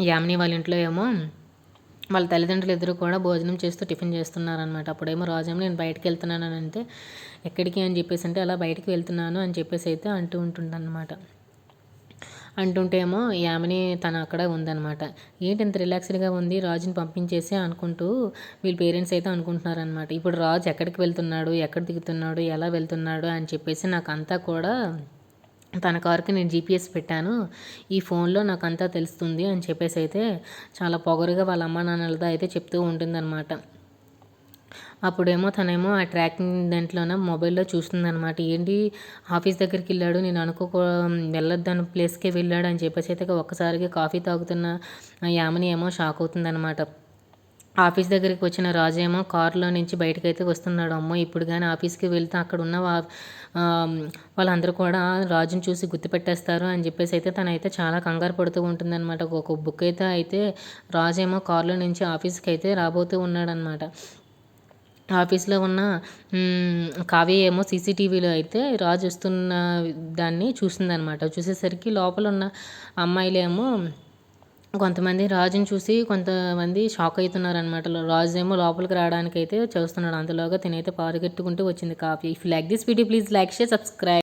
యామిని వాళ్ళ ఇంట్లో ఏమో వాళ్ళ తల్లిదండ్రులు ఇద్దరు కూడా భోజనం చేస్తూ టిఫిన్ చేస్తున్నారనమాట అప్పుడేమో రాజేమో నేను బయటకు వెళ్తున్నాను అని అంటే ఎక్కడికి? అని చెప్పేసి అంటే అలా బయటికి వెళ్తున్నాను అని చెప్పేసి అయితే అంటూ ఉంటుందన్నమాట. అంటుంటేమో యామిని తన అక్కడ ఉందన్నమాట. ఏంటి ఇంత రిలాక్స్డ్గా ఉంది? రాజుని పంపించేసి అనుకుంటూ వీళ్ళ పేరెంట్స్ అయితే అనుకుంటున్నారనమాట ఇప్పుడు రాజు ఎక్కడికి వెళ్తున్నాడు? ఎక్కడ దిగుతున్నాడు? ఎలా వెళ్తున్నాడు? అని చెప్పేసి నాకు అంతా కూడా తన కారుకి నేను జీపీఎస్ పెట్టాను. ఈ ఫోన్లో నాకు అంతా తెలుస్తుంది అని చెప్పేసి అయితే చాలా పొగరుగా వాళ్ళ అమ్మ నాన్నలతో అయితే చెప్తూ ఉంటుందన్నమాట. అప్పుడేమో తనేమో ఆ ట్రాకింగ్ దాంట్లోనే మొబైల్లో చూస్తుందనమాట ఏంటి ఆఫీస్ దగ్గరికి వెళ్ళాడు నేను అనుకో వెళ్ళొద్దాను ప్లేస్కే వెళ్ళాడు అని చెప్పేసి అయితే ఒక్కసారిగా కాఫీ తాగుతున్న యామని ఏమో షాక్ అవుతుందన్నమాట. ఆఫీస్ దగ్గరికి వచ్చిన రాజేమో కారులో నుంచి బయటకైతే వస్తున్నాడు. అమ్మో ఇప్పుడు కానీ ఆఫీస్కి వెళ్తే అక్కడ ఉన్న వాళ్ళందరూ కూడా రాజుని చూసి గుర్తుపెట్టేస్తారు అని చెప్పేసి అయితే తనైతే చాలా కంగారు పడుతూ ఉంటుందన్నమాట. ఒక బుక్ అయితే అయితే రాజేమో కారులో నుంచి ఆఫీస్కి అయితే రాబోతూ ఉన్నాడనమాట ఆఫీస్లో ఉన్న కావ్య ఏమో సీసీటీవీలో అయితే రాజు వస్తున్న దాన్ని చూసిందనమాట చూసేసరికి లోపల ఉన్న అమ్మాయిలేమో కొంతమంది రాజుని చూసి కొంతమంది షాక్ అవుతున్నారనమాట రాజు ఏమో లోపలికి రావడానికి అయితే చూస్తున్నాడు. అంతలోగా తినైతే పారుగెట్టుకుంటూ వచ్చింది coffee. If like this video please like share subscribe